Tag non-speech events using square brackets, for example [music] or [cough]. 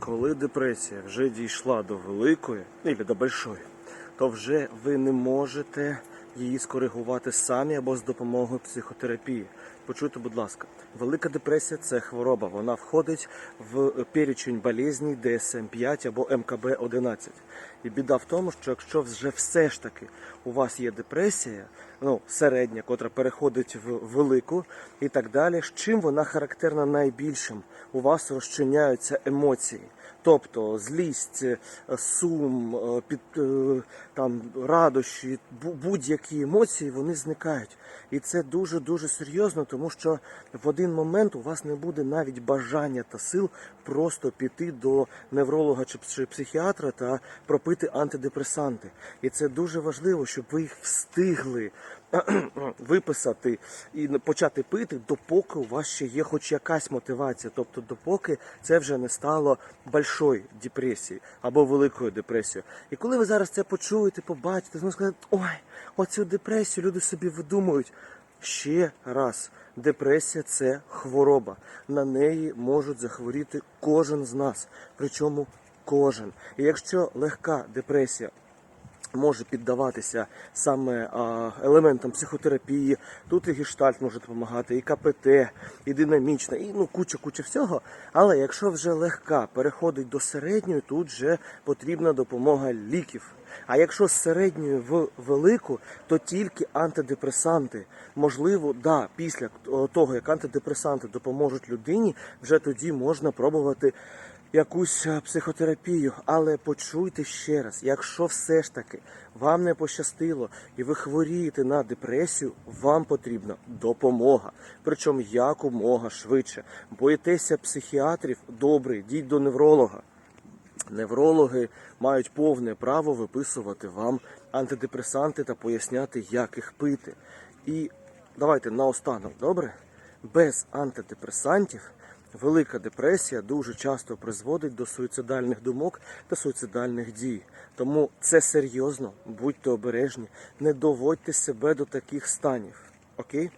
Коли депресія вже дійшла до великої, або до большої, то вже ви не можете її скоригувати самі або з допомогою психотерапії. Почуйте, будь ласка, велика депресія це хвороба. Вона входить в перечень болезней DSM-5 або МКБ-11. І біда в тому, що якщо вже все ж таки у вас є депресія, ну середня, котра переходить в велику і так далі, з чим вона характерна найбільшим? У вас розчиняються емоції. Тобто злість, е, сум, е, під е, там радощі, будь-які емоції вони зникають. І це дуже дуже серйозно, тому що в один момент у вас не буде навіть бажання та сил просто піти до невролога чи психіатра та пропити антидепресанти. І це дуже важливо, щоб ви їх встигли [clears throat] виписати і почати пити, допоки у вас ще є хоч якась мотивація. Тобто, допоки це вже не стало большою депресією або великою депресією. І коли ви зараз це почуєте, побачите, знову скажете, ой, оцю депресію люди собі видумують. Ще раз, депресія це хвороба. На неї можуть захворіти кожен з нас. Причому кожен. І якщо легка депресія може піддаватися саме елементам психотерапії. Тут і гештальт може допомагати, і КПТ, і динамічна, і ну куча куча всього. Але якщо вже легка переходить до середньої, тут вже потрібна допомога ліків. А якщо з середньої в велику, то тільки антидепресанти. Можливо, да, після того, як антидепресанти допоможуть людині, вже тоді можна пробувати якусь е, психотерапію, але почуйте ще раз, якщо все ж таки вам не пощастило і ви хворієте на депресію, вам потрібна допомога. Причому якомога швидше. Боїтеся психіатрів, добре, йдіть до невролога. Неврологи мають повне право виписувати вам антидепресанти та поясняти, як їх пити. І давайте наостанок, добре? Без антидепресантів велика депресія дуже часто призводить до суїцидальних думок та суїцидальних дій. Тому це серйозно, будьте обережні, не доводьте себе до таких станів. Окей?